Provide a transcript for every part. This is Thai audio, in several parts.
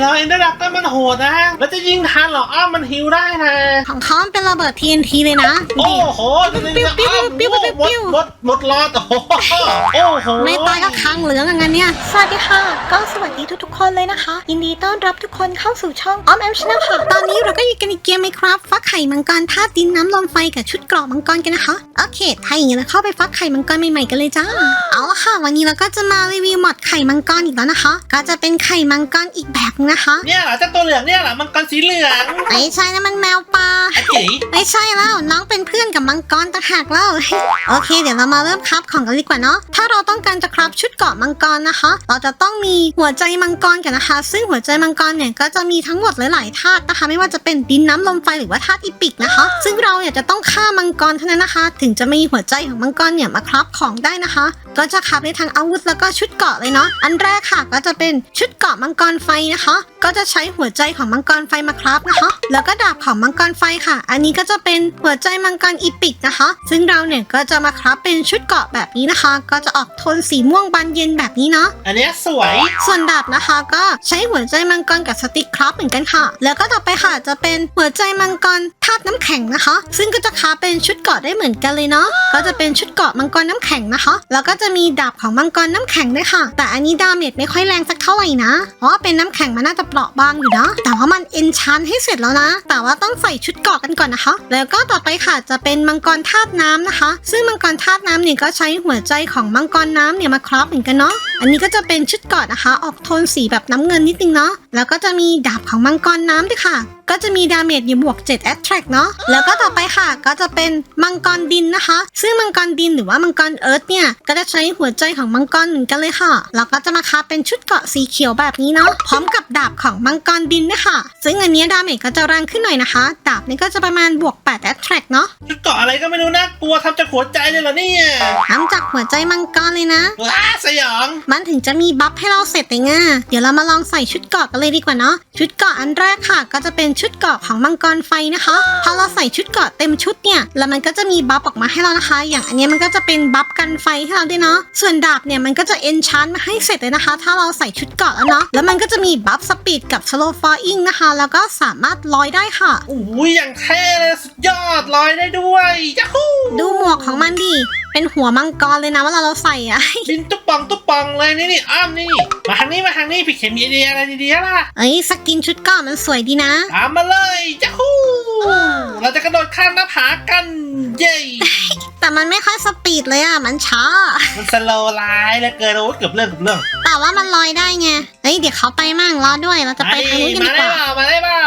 แล้วเอ็นเดอร์ดักก็มันโหดนะ แล้วจะยิงทันเหรออ้าวมันฮิวได้นะ ของเขามันเป็นระเบิด TNT เลยนะดูโอ้ดิโหดูดิอ้าวปิ้วปิ้วปิ้วหมดหมดหมดรอดโอ้โหโอ้โหไม่ตายก็ค้างเหลืองอย่างนั้นเนี่ย สวัสดีค่ะ ก็สวัสดีทุกๆคนเลยนะคะ ยินดีต้อนรับทุกคนเข้าสู่ช่องออมแอมชนะค่ะตอนนี้เราก็อยู่กันในเกมไหมครับฟักไข่มังกรธาตุดินน้ำลมไฟกับชุดเกราะมังกรกันนะคะโอเคถ้าอย่างนี้เราเข้าไปฟักไข่มังกรใหม่ๆกันเลยจ้าเอาละค่ะ วันนี้เราก็จะมารีวิวมอดไข่มังกรอีกแล้วนะคะ ก็จะเป็นไข่มังกรอีกแบบนึงนะคะ เนี่ยเหรอเจ้าตัวเหลืองเนี่ยเหรอมังกรสีเหลืองไม่ใช่นะมันแมวป่าอะจีไม่ใช่แล้วน้องเป็นเพื่อนกับมังกรต่างหากแล้วโอเค เดี๋ยวเรามาเริ่มครับของกันดีกว่าเนาะถ้าเราต้องการจะครับชุดเกราะมังกรนะคะ เราจะต้องมีหัวใจมังกรกันนะคะ ซึ่งหัวใจมังกรเนี่ยก็จะมีทั้งหมดหลายๆธาตุนะคะ ไม่ว่าจะเป็นดินน้ำลมไฟหรือว่าธาตุอีปิกนะคะ ซึ่งเราเนี่ยจะต้องฆ่ามังกรเท่านั้นนะคะ ถึงจะมีหัวใจของมังกรเนี่ยมาครับของได้นะคะ ก็จะครับในทางอาวุธแล้วก็ชุดเกราะเลยเนาะอันแรกค่ะก็จะเป็นชุดเกราะมังกรไฟนะคะก็จะใช้หัวใจของมังกรไฟมาครับนะคะ แล้วก็ดาบของมังกรไฟค่ะ อันนี้ก็จะเป็นหัวใจมังกรอีปิกนะคะ ซึ่งเราเนี่ยก็จะมาครับเป็นชุดเกราะแบบนี้นะคะ ก็จะออกโทนสีม่วงบานเย็นแบบนี้เนาะ อันเนี้ยสวย ส่วนดาบนะคะก็ใช้หัวใจมังกรกับสติ๊กครับเหมือนกันค่ะ แล้วก็ต่อไปค่ะจะเป็นหัวใจมังกรธาตุน้ำแข็งนะคะ ซึ่งก็จะค้าเป็นชุดเกราะได้เหมือนกันเลยเนาะ ก็จะเป็นชุดเกราะมังกรน้ำแข็งนะคะ แล้วก็จะมีดาบของมังกรน้ำแข็งด้วยค่ะ แต่อันนี้ดาเมจไม่ค่อยแรงสักเท่าไหร่นะ เพราะว่าเป็นน้ำแข็งมันน่าจะเปราะบางอยู่เนาะแต่ว่ามันเอนชานให้เสร็จแล้วนะ แต่ว่าต้องใส่ชุดเกราะกันก่อนนะคะ แล้วก็ต่อไปค่ะจะเป็นมังกรธาตุน้ำนะคะ ซึ่งมังกรธาตุน้ำเนี่ยก็ใช้หัวใจของมังกรน้ำเนี่ยมาครอบเหมือนกันเนาะอันนี้ก็จะเป็นชุดเกราะนะคะ ออกโทนสีแบบน้ำเงินนิดนึงเนาะแล้วก็จะมีดาบของมังกรน้ำด้วยค่ะ ก็จะมีดาเมจอยู่บวก 7 attract เนาะแล้วก็ต่อไปค่ะก็จะเป็นมังกรดินนะคะ ซึ่งมังกรดินหรือว่ามังกรเอิร์ธเนี่ย ก็จะใช้หัวใจของมังกรเหมือนกันเลยค่ะ แล้วก็จะมาคับเป็นชุดเกราะสีเขียวแบบนี้เนาะพร้อมกับดาบของมังกรดินด้วยค่ะซึ่งอันเนี้ยดาเมจก็จะแรงขึ้นหน่อยนะคะ ดาบนี่ก็จะประมาณบวก 8 attract เนาะชุดเกาะอะไรก็ไม่รู้น่ากลัวทำจากหัวใจเลยเหรอเนี่ยทำจากหัวใจมังกรเลยนะว้าสยองมันถึงจะมีบัฟให้เราเสร็จเองอะเดี๋ยวเรามาลองใส่ชุดเกราะกันเลยดีกว่าเนาะชุดเกราะอันแรกค่ะ ก็จะเป็นชุดเกราะของมังกรไฟนะคะพอเราใส่ชุดเกราะเต็มชุดเนี่ยแล้วมันก็จะมีบัฟออกมาให้เรานะคะ อย่างอันเนี้ยมันก็จะเป็นบัฟกันไฟให้เราด้วยเนาะส่วนดาบเนี่ยมันก็จะเอนชานมาให้เสร็จเลยนะคะ ถ้าเราใส่ชุดเกราะแล้วเนาะแล้วมันก็จะมีบัฟสปีดกับสโลฟอร์อิงนะคะ แล้วก็สามารถลอยได้ค่ะอุ้ยอย่างเท่เลยสุดยอดลอยได้ด้วยยัฮูดูหมวกของมันดิ เป็นหัวมังกรเลยนะเวลาเราใส่อะบินตุ๊บปองตุ๊บปองเลยนี่นี่อ้อมนี่มาทางนี้มาทางนี้พี่เข็มมีไอเดียอะไรดีๆล่ะเอ้ยสกินชุดเกราะมันสวยดีนะตามมาเลยยัฮูเราจะกระโดดข้ามหน้าผากันเย้แต่มันไม่ค่อยสปีดเลยอะมันช้ามันสโลว์ไลน์เหลยเกินโอ้ยเกือบเรื่องเกือบเรื่อง แต่ว่ามันลอยได้ไงเฮ้ยเดี๋ยวเขาไปมั่งรอด้วยเราจะไปทางนู้นกันมาดีกได้ว่าเปล่ามาได้เปล่า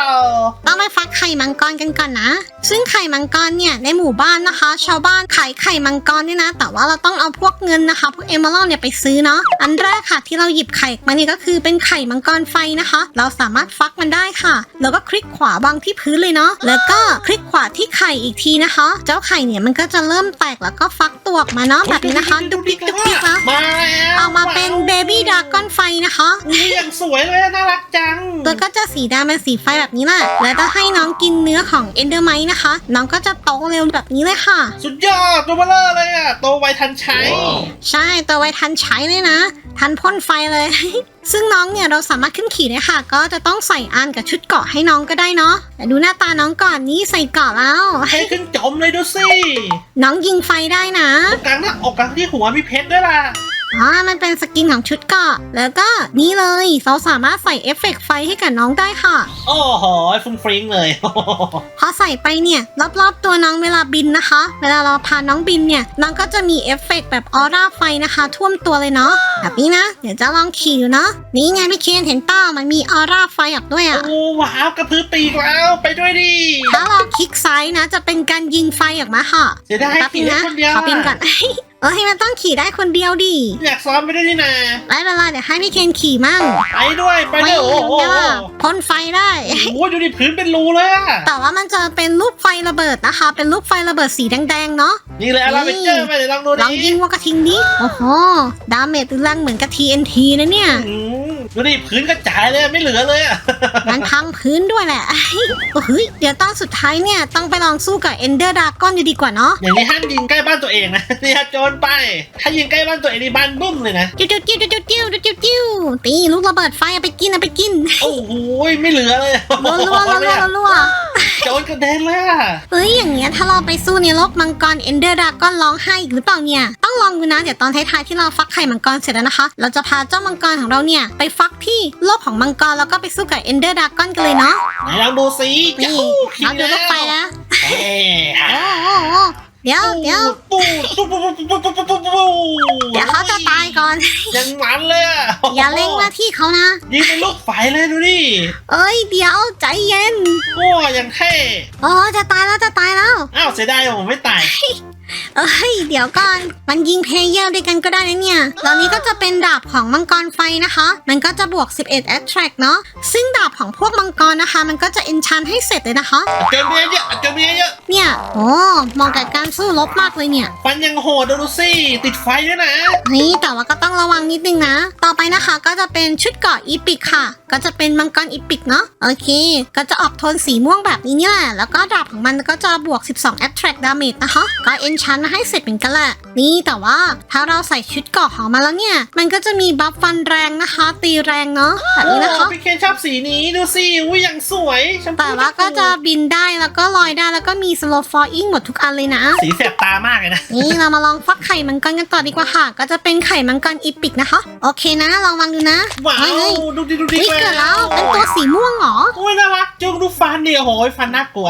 ต้องไปฟักไข่มังกรกันก่อนนะ ซึ่งไข่มังกรเนี่ยในหมู่บ้านนะคะ ชาวบ้านขายไข่มังกรเนี่ยนะ แต่ว่าเราต้องเอาพวกเงินนะคะ พวกเอมเมอรัลเนี่ยไปซื้อเนาะอันแรกค่ะที่เราหยิบไข่มาเนี่ยก็คือเป็นไข่มังกรไฟนะคะ เราสามารถฟักมันได้ค่ะ แล้วก็คลิกขวาวางที่พื้นเลยเนาะแล้วก็คลิกขวาที่ไข่อีกทีนะคะ เจ้าไข่เนี่ยมันก็จะเริ่มแตกแล้วก็ฟักตัวออกมาเนาะแบบนี้นะคะดุกดิกดุกดิกนะมาแล้วออกมาเป็นเบบี้ดราก้อนไฟนะคะอุ้ยอย่างสวยเลยน่ารักจัง ตัวก็จะสีดำเป็นสีไฟแบบนี้แหละแล้วถ้าให้น้องกินเนื้อของเอนเดอร์ไมนะคะ น้องก็จะโตเร็วแบบนี้เลยค่ะ สุดยอดตัวเบลอเลยอะโตไวทันใช้ ใช่ตัวไว้ทันใช้เลยนะ ทันพ่นไฟเลย ซึ่งน้องเนี่ยเราสามารถขึ้นขี่ได้ค่ะ ก็จะต้องใส่อันกับชุดเกราะให้น้องก็ได้เนาะแต่ดูหน้าตาน้องก่อนนี่ใส่เกราะแล้ว ให้ขึ้นจมเลยดูสิ น้องยิงไฟได้นะอกกลางหน้าอกกลางที่หัวมีเพชรด้วยล่ะ อ๋อมันเป็นสกินของชุดเกราะ แล้วก็นี่เลยเราสามารถใส่เอฟเฟกต์ไฟให้กับน้องได้ค่ะ โอ้โหฟุ้งฟริ้งเลย พอใส่ไปเนี่ยรอบๆตัวน้องเวลาบินนะคะ เวลาเราพาน้องบินเนี่ยน้องก็จะมีเอฟเฟกต์แบบออร่าไฟนะคะ ท่วมตัวเลยเนาะแบบนี้นะ เดี๋ยวจะลองขี่ดูเนาะนี่ไงพี่เคนเห็นเป้ามันมีออร่าไฟออกด้วยอะโอ้ว้าวกระพือปีกแล้วไปด้วยดิถ้าเราคลิกซ้ายนะ จะเป็นการยิงไฟออกมาค่ะเสียดายแป๊บนึขี่งได้นะคนเดียวขอบินก่อน เออให้มันต้องขี่ได้คนเดียวดิอยากซ้อมไปด้วยนี่นาไม่เป็นไรเดี๋ยวให้พี่เคนขี่มั่งไปด้วยไปด้วยโอ้โหไม่ว่าพ่นไฟได้ โอ้โหดูดิพื้นเป็นรูเลยอะแต่ว่ามันจะเป็นรูปไฟระเบิดนะคะ เป็นรูปไฟระเบิดสีแดงๆเนาะนี่เลยอาราเบเจอร์ไปเดี๋ยวลองดูลองดิยิงว่ากระทิงดิโอ้โหดาเมจรุนแรงเหมือนกับ TNT นะเนี่ยอืมดูดิพื้นกระจายเลยไม่เหลือเลยอะมันพังพื้นด้วยแหละเฮ้ยโอ้โหยเดี๋ยวตอนสุดท้ายเนี่ยต้องไปลองสู้กับ Ender Dragon อยู่ดีกว่าเนาะอย่างนี้ห้ามยิงใกล้บ้านตัวเองนะเนี่ยโจรไป ถ้ายิงใกล้บ้านตัวเองนี่บ้านบุ้มเลยนะ จิ้วจิ้วจิ้วจิ้วจิ้วจิ้วจิ้วตีลูกระเบิดไฟเอาไปกินเอาไปกินโอ้โหไม่เหลือเลยรัวรัวรัวรัวรัวโจรกระเด็นเลยอะเฮ้ยอย่างเงี้ยถ้าเราไปสู้ในโลกมังกร Ender Dragon ร้องไห้อีกหรือเปล่าเนี่ยต้องลองดูนะเดี๋ยวตอนท้ายๆที่เราฟักไข่มังกรเสร็จแล้วนะคะ เราจะพาเจ้ามังกรของเราเนี่ยไปฟักที่โลกของมังกรแล้วก็ไปสู้กับ Ender Dragon กันเลยเนาะไหนลองดูสินี่จะอู้ขี่เราดูรถไฟแล้วเอ้ยโอ้โหโอ้ เดี๋ยวเดี๋ยวปูปูปูปูปูปูปูปูปูเดี๋ยวเขาจะตายก่อน ยังมันเลยอะอย่าเล็งมาที่เขานะ ยิงเป็นลูกไฟเลยดูดิเอ้ยเดี๋ยวใจเย็นโอ้ยังเท่โอ้จะตายแล้วจะตายแล้ว อ้าวเสียดายผมไม่ตาย เอ้ยเดี๋ยวก่อน มันยิงเพลเยอร์ด้วยกันก็ได้นะเนี่ย ตอนนี้ก็จะเป็นดาบของมังกรไฟนะคะ มันก็จะบวก 11 attract เนาะ ซึ่งดาบของพวกมังกรนะคะ มันก็จะ enchant ให้เสร็จเลยนะคะ เจอเมียเยอะเจอเมียเยอะเนี่ย โอ้เหมาะกับการสู้รบมากเลยเนี่ยฟันยังโหดดูสิติดไฟด้วยนะนี่แต่ว่าก็ต้องระวังนิดนึงนะ ต่อไปนะคะก็จะเป็นชุดเกราะอีปิกค่ะ ก็จะเป็นมังกรอีปิกเนาะ โอเค ก็จะออกโทนสีม่วงแบบนี้เนี่ยแหละ แล้วก็ดาบของมันก็จะบวก 12 attract damage นะคะ ก็ enchant มาให้เสร็จเหมือนกันแหละ นี่แต่ว่าถ้าเราใส่ชุดเกราะของมาแล้วเนี่ย มันก็จะมีบัฟฟันแรงนะคะ ตีแรงเนาะแบบนี้นะคะโอ้พี่เคนชอบสีนี้ดูสิอุ้ยยังสวยชมพูแต่ว่าก็จะบินได้แล้วก็ลอยได้แล้วก็มี slow falling หมดทุกอันเลยนะ สีแสบตามากเลยนะ นี่เรามาลองฟักไข่มังกรกันต่อดีกว่าค่ะ ก็จะเป็นไข่มังกรอีปิกนะคะ โอเคนะลองวางดูนะว้าเฮ้ยเฮ้ยวดูดิดูดินี่เกิดแล้วเป็นตัวสีม่วงเหรอโอ้ยน่ารักจุงดูฟันดิโอ้โหฟันน่ากลัว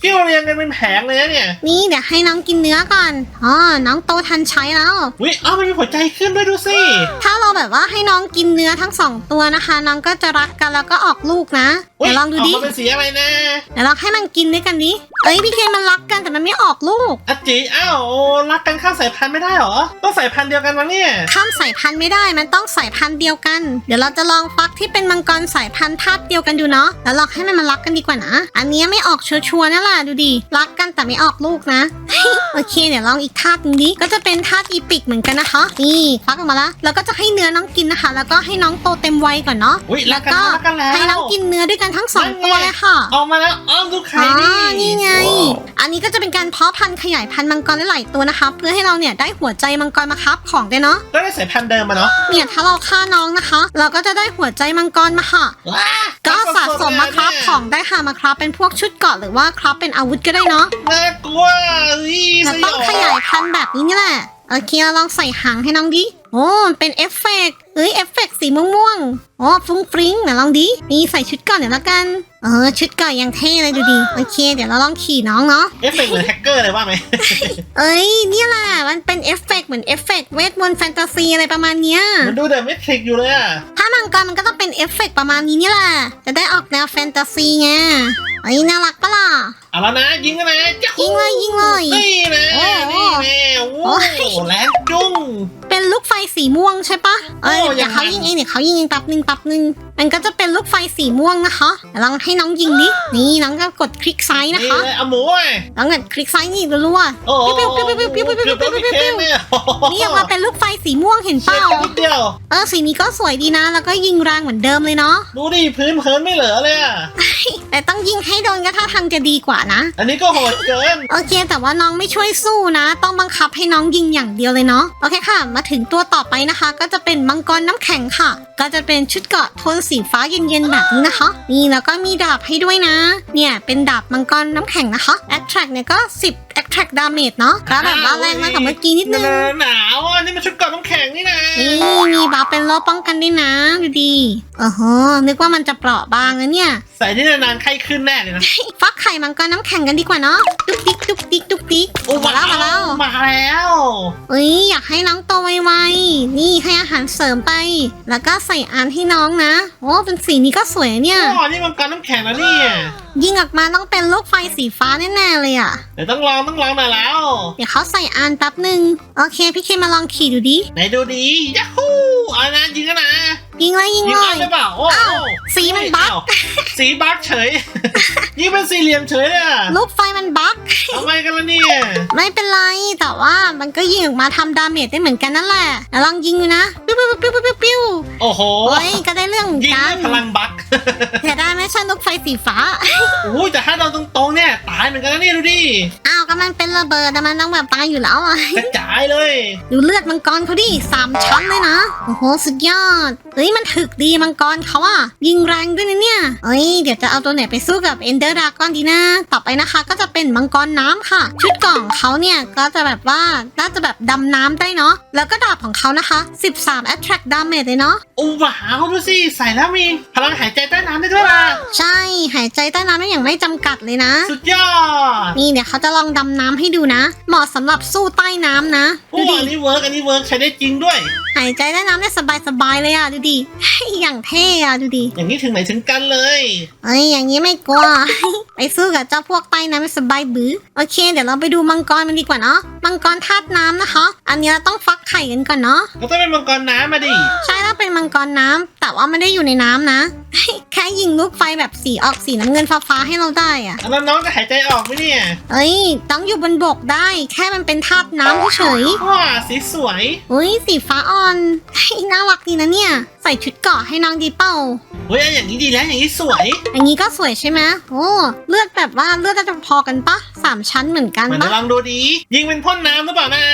พี่เราเรียงกันเป็นแผงเลยนะเนี่ย นี่เดี๋ยวให้น้องกินเนื้อก่อนอ๋อน้องโตทันใช้แล้ว อุ้ยอ้าวมันมีหัวใจขึ้นด้วยดูสิ ถ้าเราแบบว่าให้น้องกินเนื้อทั้งสองตัวนะคะ น้องก็จะรักกันแล้วก็ออกลูกนะ อุ้ยเดี๋ยวลองดูดิ กมาเป็นสีอะไรนะเดี๋ยวเราให้มันกินด้วยกันดิเอ้ยพี่เคนมันรักกันแต่มันไม่ออกลูกอาจิอ้าวโอ้รักกันข้ามสายพันธุ์ไม่ได้เหรอ ต้องสายพันธุ์เดียวกันมั้งเนี่ย ข้ามสายพันธุ์ไม่ได้มันต้องสายพันธุ์เดียวกัน เดี๋ยวเราจะลองฟักที่เป็นมังกรสายพันธุ์ธาตุเดียวกันดูเนาะ แล้วลองให้มันมารักกันดีกว่านะ อันเนี้ยไม่ออกชัวร์ๆนั่นแหละดูดิ รักกันแต่ไม่ออกลูกนะ โอเคเดี๋ยวลองอีกธาตุหนึงดิ ก็จะเป็นธาตุอีปิกเหมือนกันนะคะ นี่ฟักออกมาแล้วแล้วก็จะให้เนื้อน้องกินนะคะ แล้วก็ให้น้องโตเต็มวัยก่อนเนาะ อุ้ยรัแล้กวกันก็รักกันแล้ว ให้น้องกินเนื้อด้วยกันทั้งสองนั่นไงตัวเลยค่ะ ออกมาแล้วอ้อมดูไข่อ๋อดินี่ไง อันนี้ก็จะเป็นการเพาะพันธุ์ขยายพันธุ์มังกรหลายๆตัวนะคะ เพื่อให้เราเนี่ยได้หัวใจมังกรมาครับของได้วยเนาะก็ได้สายพันธุ์เดิมมาเนาะเนี่ยถ้าเราฆ่าน้องนะคะ เราก็จะได้หัวใจมังกรมาค่ะ ว้าก็สะสมมาครับของได้ค่ะมาครับเป็นพวกชุดเกราะหรือว่าครับเป็นอาวุธก็ได้เนาะน่ากลัวอีเราต้องขยายพันธุ์แบบนี้นี่แหละโอเคเราลองใส่หางให้น้องดิ โอ้มันเป็นเอฟเฟกต์เอ้ยเอฟเฟกต์สีม่วงๆอ๋อฟรุ้งฟริ้งเดี๋ยวลองดินี่ใส่ชุดก่อนเดี๋ยวละกัน เออ ชุดก่อนยังเท่เลยดูดิโอเค เดี๋ยวเราลองขี่น้องเนาะเอฟเฟกต์เหมือนแฮกเกอร์เลยว่าไหมเอ้ยเนี่ยแหละมันเป็นเอฟเฟกต์เหมือนเอฟเฟกต์เวทมนต์แฟนตาซีอะไรประมาณเนี้ยมันดูเดอะเมทริกอยู่เลยอะถ้ามังกรมันก็ต้องเป็นเอฟเฟกต์ประมาณนี้นี่แหละจะได้ออกแนวแฟนตาซีไงเอ้ยน่ารักปะล่ะเอาแล้วนะยิงกันนะจ้ายิงเลยยิงเลยนี่นะโอ้โหนี่แน่โอ้โอ้ยแรงจุ้ง เป็นลูกไฟสีม่วงใช่ปะเอ้ยโอ้เดี๋ยวเขายังไงยิงเองเดี๋ยวเขายิงเองแป๊บนึงแป๊บนึง มันก็จะเป็นลูกไฟสีม่วงนะคะเดี๋ยวลองให้น้องยิงดิ นี่น้องก็กดคลิกซ้ายนะนี่คะ เลยเอาหมูไว้น้องกดคลิกซ้ายนี่รัวโอ้โหปิ้วปิ้วปิ้วปิ้วปิ้วปิ้วปิ้วปิ้วปิ้วปิ้วเนี่ยๆนี่ออกมาเป็นลูกไฟสีม่วงเห็นเปเฉียล่าดนิดเดียว เออสีนี้ก็สวยดีนะ แล้วก็ยิงแรงเหมือนเดิมเลยเนาะ ดูดิพื้นเพินไม่เหลือเลยอะแต่ต้องยิงให้โดนก็ท่าทางจะดีกว่านะ อันนี้ก็โหดเกิน โอเค แต่ว่าน้องไม่ช่วยสู้นะ ต้องบังคับให้น้องยิงอย่างเดียวเลยเนาะโอเคค่ะ มาถึงตัวต่อไปนะคะ ก็จะเป็นมังกรน้ำแข็งค่ะ ก็จะเป็นชุดเกราะโทนสีฟ้าเย็นๆแบบนี้นะคะ นี่แล้วก็มีดาบให้ด้วยนะ เนี่ยเป็นดาบมังกรน้ำแข็งนะคะแอตแทรกเนี่ยก็ 10 attract damage เนาะก็แบบว่าแรงมากกับเมื่อกี้นิดนึง หนาวอะนี่มันชุดเกราะน้ำแข็งนี่นะนี่มีบาฟเป็นโลป้องกันด้วยนะดูดีโอ้โหนึกว่ามันจะเปราะบางนะเนี่ย ใส่นี่นานๆไข้ขึ้นแน่เลยนะ ฟักไข่มังกรน้ำแข็งกันดีกว่าเนาะดุกดิกดุกดิกดุกดิกโอ้มาแล้วมาแล้วมาแล้วเอ้ยอยากให้น้องโตไวๆนี่ให้อาหารเสริมไป แล้วก็ใส่อานให้น้องนะโอ้เป็นสีนี้ก็สวยเนี่ยอ๋อนี่มันกรน้ำแข็งแล้วเนี่ยยิงออกมาต้องเป็นลูกไฟสีฟ้าแน่ๆเลยอะ่ะเดี๋ยวต้องลองต้องลองหน่อยแล้ว เดี๋ยวเขาใส่อานแป๊บหนึ่งโอเค พี่เคมาลองขี่ดูดิ ไหนดูดียัฮูเอานะยิงกันนะ ยิงเลยยิงยิงเลได้ยหรือเปล่าโอ้อ้าวสีมันบั๊ก อ้าวสีบั๊กเฉย ยิงเป็นสี่เหลี่ยมเฉยเลยอะลูกไฟมันบั๊กทำไมกันล่ะเนี่ยไม่เป็นไร แต่ว่ามันก็ยิงออกมาทำดาเมจได้เหมือนกันนั่นแหละแล้วลองยิงดูนะปิ้วปิ้วปิ้วปิ้วปิ้วปิ้วโอ้โหเฮ้ยก็ได้เรื่องเหมือนยิงกัด้วยนพลังบั๊กเสียดายไหมใช่ลูกไฟสีฟ้า โอ้ยแต่ถ้าเราตรงๆเนี่ยตายเหมือนกันนะเนี่ยดูดิอ้าวก็มันเป็นระเบิดแต่มันต้องแบบตายอยู่แล้วอะ กระจายเลย ดูเลือดมังกรเขาดิสามชั้นเลยนะ โอ้โห สุดยอดเฮ้ยมันถึกดีมังกรเขาอะยิงแรงด้วยนะเนี่ยเอ้ยเดี๋ยวจะเอาตัวไหนไปสู้กับเอนเดอร์ดากอนดีนะต่อไปนะคะ ก็จะเป็นมังกรน้ำค่ะ ชุดเกล่องเขาเนี่ยก็จะแบบว่าน่าจะแบบดำน้ำได้เนาะแล้วก็ดาบของเขานะคะ 13 attract damage เลยเนาะโอ้ว้าวดูสิใส่แล้วมีพลังหายใจใต้น้ำได้ด้วยล่ะใช่หายใจใต้น้ำได้อย่างไม่จำกัดเลยนะ สุดยอดนี่เดี๋ยวเขาจะลองดำน้ำให้ดูนะ เหมาะสำหรับสู้ใต้น้ำนะโอ้ดูดิอันนี้เวิร์กอันนี้เวิร์กใช้ได้จริงด้วยหายใจใต้น้ำได้สบายๆเลยอะดูดิอย่างเท่อะดูดิอย่างนี้ถึงไหนถึงกันเลยเอ้ยอย่างนี้ไม่กลัวไปสู้กับเจ้าพวกใต้น้ำไม่สบายบื้อโอเค เดี๋ยวเราไปดูมังกรมันดีกว่าเนาะมังกรธาตุน้ำนะคะ อันนี้เราต้องฟักไข่กันก่อนเนาะเราต้องเป็นมังกรน้ำมาดิ ใช่แล้วเป็นมังกรน้ำแต่ว่าไม่ได้อยู่ในน้ำนะ แค่ยิงลูกไฟแบบสีออกสีน้ำเงินฟ้าๆให้เราได้อะอันนั้นน้องจะหายใจออกไหมเนี่ยเอ้ยต้องอยู่บนบกได้ แค่มันเป็นธาตุน้ำเฉยว้าสีสวย ๆอุ้ยสีฟ้าอ่อน น่ารักดีนะเนี่ยใส่ชุดเกราะให้น้องดีเป้า เฮ้ยอย่างนี้ดีแล้วอย่างนี้สวย อย่างนี้ก็สวยใช่ไหมโอ้เลือดแบบว่าเลือดน่าจะพอกันปะสามชั้นเหมือนกันมันปะลองดูดี ยิงเป็นพ่นน้ำหรือเปล่านะ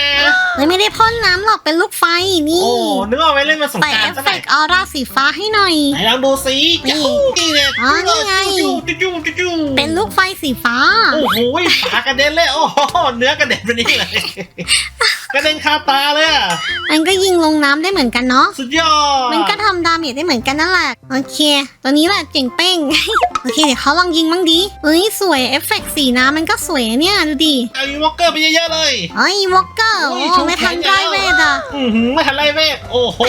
เฮ้ยไม่ได้พ่นน้ำหรอกเป็นลูกไฟนี่โอ้นึกเอาไว้เล่นมาสงใส่กรารเอฟซะหเฟน่อยกต์ออร่าสีฟ้าให้หน่อยไหนลองดูสินี่จู้นี่เนี่ยอ๋อนี่ไงจู้จู้จู้จู้เป็นลูกไฟสีฟ้า โอ้โหปากกระเด็นเลยโอ้โหเนื้อกระเด็นไปนี่เลยกระเด็นคาตาเลยอะมันก็ยิงลงน้ำได้เหมือนกันเนาะสุดยอดมันก็ทำดาเมจได้เหมือนกันนั่นแหละ โอเค ตัวนี้แหละเจ๋งเป้ง โอเค เดี๋ยวเขาลองยิงบ้างดีเฮ้ยสวยเอฟเฟกต์สีน้ำมันก็สวยนะเนี่ยดูดิเอาอีวอลเกอร์ไปเยอะๆเลยเฮ้ยวอลเกอร์โอ้โอ้ยชูไม่ทันแขไรนยาวเวทอะ อือหือไม่ทันไล่เวทโอ้โห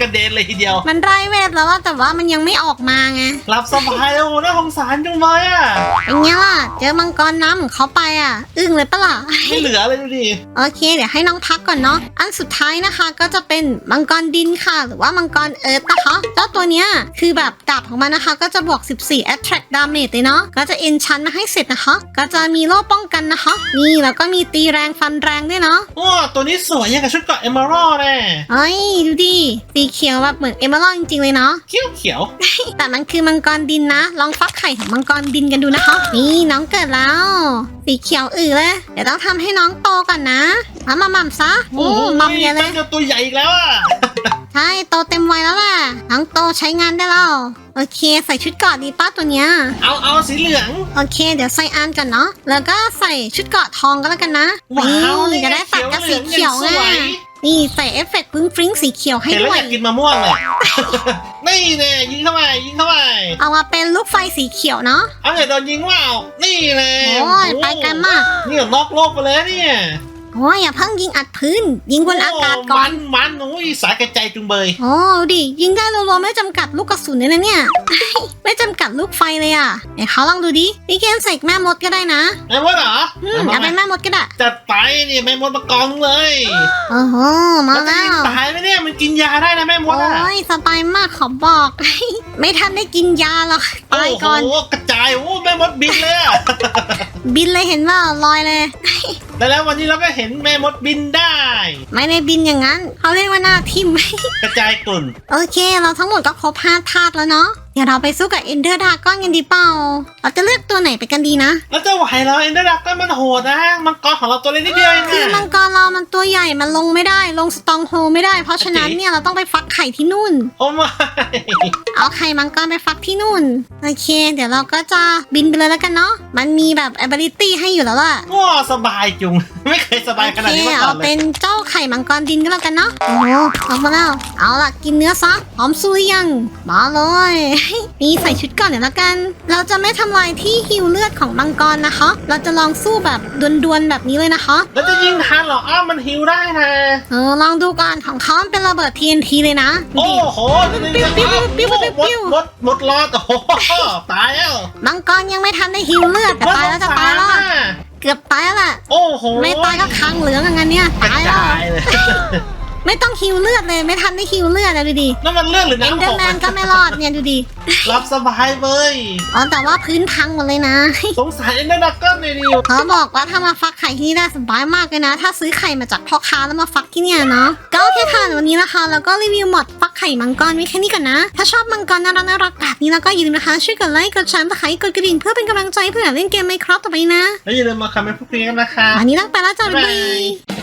กระเด็นเลยทีเดียว มันไรเวทแล้วว่าแต่ว่ามันยังไม่ออกมาไงหลับสบายแล้วโอ้น่าสงสารจังเลยอะเป็นไงล่ะ เจอมังกรน้ำของเขาไปอะ อึ้งเลยปะล่ะ ไม่เหลือเลยดูดิ โอเค เดี๋ยวให้น้องพักก่อนเนาะ อันสุดท้ายนะคะก็จะเป็นมังกรดินค่ะ หรือว่ามังกรเอิร์ธนะคะเจ้าตัวเนี้ยคือแบบดาบของมันนะคะ ก็จะบวก 14 attract damage เลยเนาะก็จะ enchant มาให้เสร็จนะคะ ก็จะมีโล่ป้องกันนะคะ นี่แล้วก็มีตีแรงฟันแรงด้วยเนาะโอ้ตัวนี้สวยอย่างกับชุดเกราะเอมเมอรัลแน่เอ้ยดูดิสีเขียวแบบเหมือนเอเมอรัลจริงๆเลยเนาะเขียวเขียวแต่มันคือมังกรดินนะ ลองฟักไข่ของมังกรดินกันดูนะคะ นี่น้องเกิดแล้ว สีเขียวอือเลยเดี๋ยวต้องทำให้น้องโตก่อนนะมามามัมซะๆโอ้มัมเยอะเลยเจ้าตัวใหญ่อีกแล้วอะใช่โตเต็มวัยแล้วแหละน้องโตใช้งานได้แล้ว โอเค ใส่ชุดเกราะดีป้าตัวเนี้ย เอาเอาสีเหลือง โอเค เดี๋ยวใส่อันก่อนเนาะ แล้วก็ใส่ชุดเกราะทองก็แล้วกันนะว้าวนี่จะได้ตัดกับสีเขียวเหลืไงองอย่างสวยนี่ใส่เอฟเฟกต์ฟึ้งฟริ้งสีเขียวให้เห็นแล้วด้วอยยากกินมะม่วงเลยนี่แน่ยิงเข้าไปยิงเข้าไปเอามาเป็นลูกไฟสีเขียวเนาะเอาเดี๋ยวโดนยิงว่านี่แน่โอ้ยไปไกันมากนี่นอกโลกไปเลยเนี่ย โอ้ยอย่าเพิ่งยิงอัดพื้น ยิงบนอากาศก่อนมันมันโอ้ยสายกระจายจุงเบย โอ้ดิยิงได้รัวๆไม่จำกัดลูกกระสุนเลยนะเนี่ย ไม่จำกัดลูกไฟเลยอะไหนเขาลองดูดิพี่เกมใส่แม่มดก็ได้นะไอ้วะเหรออืมเอาเป็นแม่มดก็ได้จัดไปนี่แม่มดมากองเลยโอ้โหมาแล้วจะแล้ยิงวตายไหมเนี่ยมันกินยาได้นะแม่มดโอ้อะยสบายมากขอบอก ไม่ทันได้กินยาหรอกตายก่อนโอ้โหกระจายโอ้แม่มดบินเลยอะบินเลยเห็นว่าลอยเลย แล้วแล้ววันนี้เราก็เห็นแม่มดบินได้ ไม่ได้บินอย่างนั้น เขาเรียกว่าหน้าทิมกระจายกลุ่นโอเค เราทั้งหมดก็ครบห้าธาตุแล้วเนาะ เดี๋ยวเราไปสู้กับเอนเดอร์ดากอนกันดีเปล่า เราจะเลือกตัวไหนไปกันดีนะ แล้วจะไหวเหราเอ็นเดอร์ดักก็มันโหดนะมังกรของเราตัวเล็กนิดเดียวเองคือมัอะงกรเรามันตัวใหญ่ มันลงไม่ได้ ลงสตองโฮไม่ได้ เพราะฉะนั้นโอเคเนี่ยเราต้องไปฟักไข่ที่นู่น โอ้ไม่เอาไข่มังกรไปฟักที่นู่น โอเค เดี๋ยวเราก็จะบินไปเลยแล้วกันเนาะ มันมีแบบ ability ให้อยู่แล้วล่ะ ว้าสบายจุง ไม่เคยสบายโอขนาดเคนี้มาก่เอาอนเลเป็ยนเจ้าไข่มังกรดินก็แล้วกันเนาะโอ้โหออกมาแล้ว เอาล่ะกินเนื้อซะพร้อมสู้หรือยังมาเลย นี่ใส่ชุดก่อนเดี๋ยวแล้วกัน เราจะไม่ทำลายที่ฮิวเลือดของมังกรนะคะ เราจะลองสู้แบบดวลๆแบบนี้เลยนะคะ แล้วจะยิงทันเหรออ้าวมันฮิวได้นะเออลองดูก่อนของเขามันเป็นระเบิด TNT เลยนะดูโอ้ดิ โหปิ้วปิ้วปิ้วปิ้วปิ้วมดมดมดรอดโอ้โหตายแล้วมังกรยังไม่ทันได้ฮิวเลือดแต่ตายแล้วจะตายแล้วอะ เกือบตายแล้วล่ะโอ้โหไม่ตายก็คางเหลืองอย่างนั้นเนี่ยกระตายแล้วจายเลย ไม่ต้องฮิวเลือดเลยไม่ทันได้ฮิวเลือดเลยดูดินั่นมันเรื่องหรือเอนเดอน้ำหร์กแมนก็ไม่รอดเนี่ยดูดิ รับสบายเว้ยอ๋อแต่ว่าพื้นพังหมดเลยนะ สงสารเอ็นเดอร์ดักเกิลเลยดิเขาบอกว่าถ้ามาฟักไข่ที่นี่ได้สบายมากเลยนะ ถ้าซื้อไข่มาจากพ่อค้าแล้วมาฟักที่เนี่ยเนาะก็โอเคค่ะวันนี้นะคะ แล้วก็รีวิวหมดฟักไข่มังกรมีแค่นี้ก่อนนะ ถ้าชอบมังกรน่ารักน่ารักแบบนี้แล้วก็อย่าลืมนะคะช่วยกดไลค์กดแชร์กดไลค์กดกระดิ่งเพื่อเป็นกำลังใจเพื่ออยากเล่นเกมไมครับต่อไปนะแล้วอย่าลืมมาคอมเมนต์พูดคุยกันนะคะ วันนี้ต้องไปแล้วจ้าบ๊ายบาบ๊ายบายย